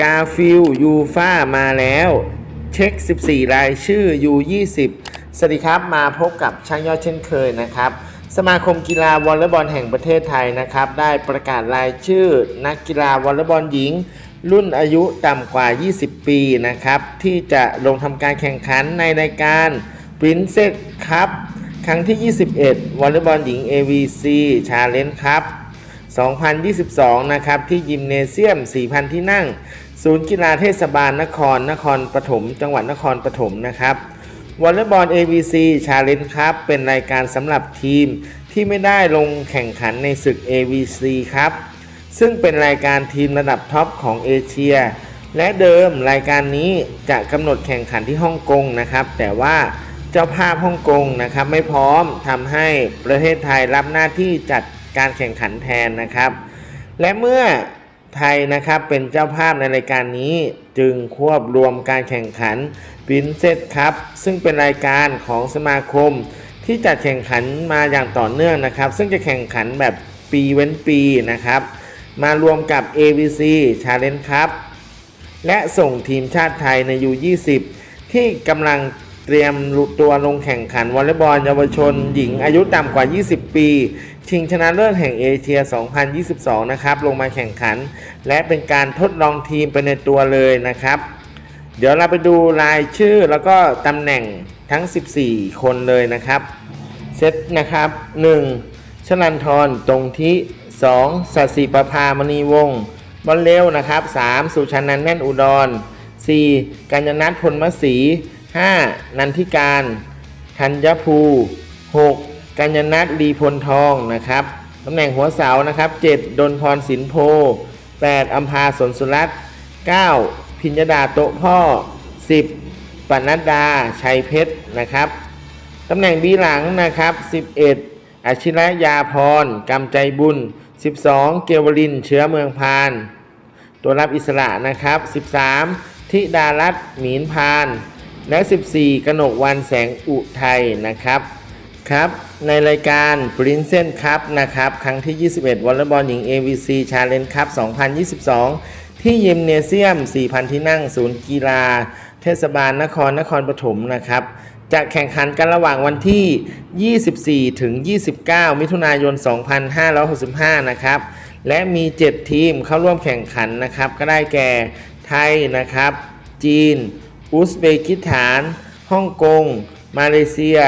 กาฟิลยูฟ่ามาแล้ว เช็ค 14 รายชื่อ U20 สวัสดีครับมาพบกับช่างยอดเช่นเคยนะครับ สมาคมกีฬาวอลเลย์บอลแห่งประเทศไทยนะครับ ได้ประกาศรายชื่อ นักกีฬาวอลเลย์บอลหญิง รุ่นอายุต่ำกว่า 20 ปีนะครับ ที่จะลงทำการแข่งขันในรายการ Princess Cup ครั้งที่ 21วอลเลย์บอลหญิง AVC Challenge Cup 2022 นะครับที่ยิมเนเซียม 4,000 ที่นั่ง ศูนย์กีฬาเทศบาลนครนครปฐมจังหวัดนครปฐมนะครับวอลเลย์บอล ABC Challenge ครับเป็นรายการสำหรับทีมที่ไม่ได้ลงแข่งขันในศึก ABC ครับ ซึ่งเป็นรายการทีมระดับท็อปของเอเชีย และเดิมรายการนี้จะกำหนดแข่งขันที่ฮ่องกงนะครับ แต่ว่าเจ้าภาพฮ่องกงนะครับไม่พร้อมทำให้ประเทศไทยรับหน้าที่จัด การแข่งขันแทนนะครับ และเมื่อไทยนะครับเป็นเจ้าภาพในรายการนี้จึงควบรวมการแข่งขัน Princess ครับซึ่งเป็นรายการของสมาคม ที่จัดแข่งขันมาอย่างต่อเนื่องนะครับ ซึ่งจะแข่งขันแบบปีเว้นปีนะครับ มารวมกับ AVC Challenge ครับและส่งทีมชาติไทยใน U20 ที่กำลังเตรียมตัวลงแข่งขันวอลเลย์บอลเยาวชนหญิงอายุต่ำกว่า 20 ปี ชิงชนะเลิศแห่งเอเชีย 2022 นะครับ ลงมาแข่งขัน และเป็นการทดลองทีมไปในตัวเลยนะครับ เดี๋ยวเราไปดูรายชื่อแล้วก็ตำแหน่งทั้ง 14 คนเลยนะครับ เซตนะครับ 1. ชลันทรตรงที่ 2. สัสิประภามณีวงศ์บอลเร็วนะครับ 3. สุชันนันแน่นอุดร 4. กัญญนัทพลมศรี 5. นันทิการธัญภู 6. กัญญนัทลีพลทองนะครับตำแหน่งหัวเสานะครับ 7. ดนพรสินโพ 8. อัมพาสนสุรัตน์ 9. พิญญดาโตพ่อ 10. ปนัดดาชัยเพชรนะครับตำแหน่งบีหลังนะครับ 11อาชิระยาพรกำใจบุญ 12 เกวลินเชื้อเมืองพาน ตัวรับอิสระนะครับ 13 ธิดารัตน์หมีนพาน และ 14 กนกวันแสงอุทัยนะครับ ครับในรายการ Princess Cup นะครับครั้งที่ 21 วอลเลย์บอลหญิง AVC Challenge Cup 2022 ที่ยิมเนเซียม 4,000 ที่นั่ง ศูนย์กีฬา เทศบาลนครนครปฐมนะครับ จะแข่งขันกันระหว่างวันที่ 24 ถึง 29 มิถุนายน 2565 นะครับ และมี 7 ทีมเข้าร่วมแข่งขันนะครับ ก็ได้แก่ไทยนะครับ จีน อุซเบกิสถาน ฮ่องกง มาเลเซีย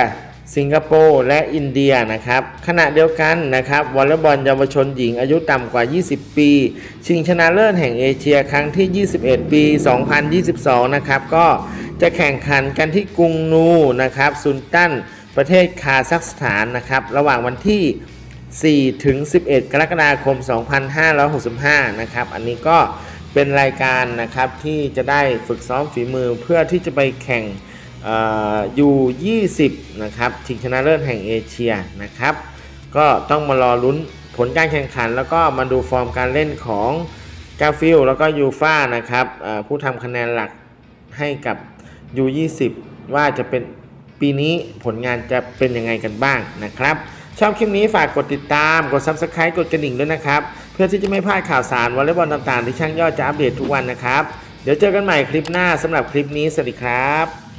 สิงคโปร์และอินเดียนะครับขณะเดียวกันนะครับวอลเลย์บอลเยาวชนหญิงอายุต่ำกว่า 20 ปี ชิงชนะเลิศแห่งเอเชียครั้งที่ 21 ปี 2022 นะครับก็จะแข่งขันกันที่กรุงนูนะครับซุนตันประเทศคาซัคสถานนะครับระหว่างวันที่4ถึง 11 กรกฎาคม 2565 นะครับ อันนี้ก็เป็นรายการนะครับที่จะได้ฝึกซ้อมฝีมือเพื่อที่จะไปแข่ง ยู 20 นะครับชิงชนะเลิศแห่งเอเชียนะครับ ก็ต้องมารอลุ้นผลการแข่งขัน แล้วก็มาดูฟอร์มการเล่นของกาฟิลแล้วก็ยูฟ่านะครับอ่อผู้ทำคะแนนหลักให้กับ U20 ว่าจะเป็นปีนี้ผลงานจะเป็นยังไงกันบ้างนะครับ ชอบคลิปนี้ฝากกดติดตาม กด Subscribe กดกระดิ่งด้วยนะครับ เพื่อที่จะไม่พลาดข่าวสารวอลเลย์บอลต่างๆ ที่ช่างยอดจะอัปเดตทุกวันนะครับ เดี๋ยวเจอกันใหม่คลิปหน้าสำหรับคลิปนี้ สวัสดีครับ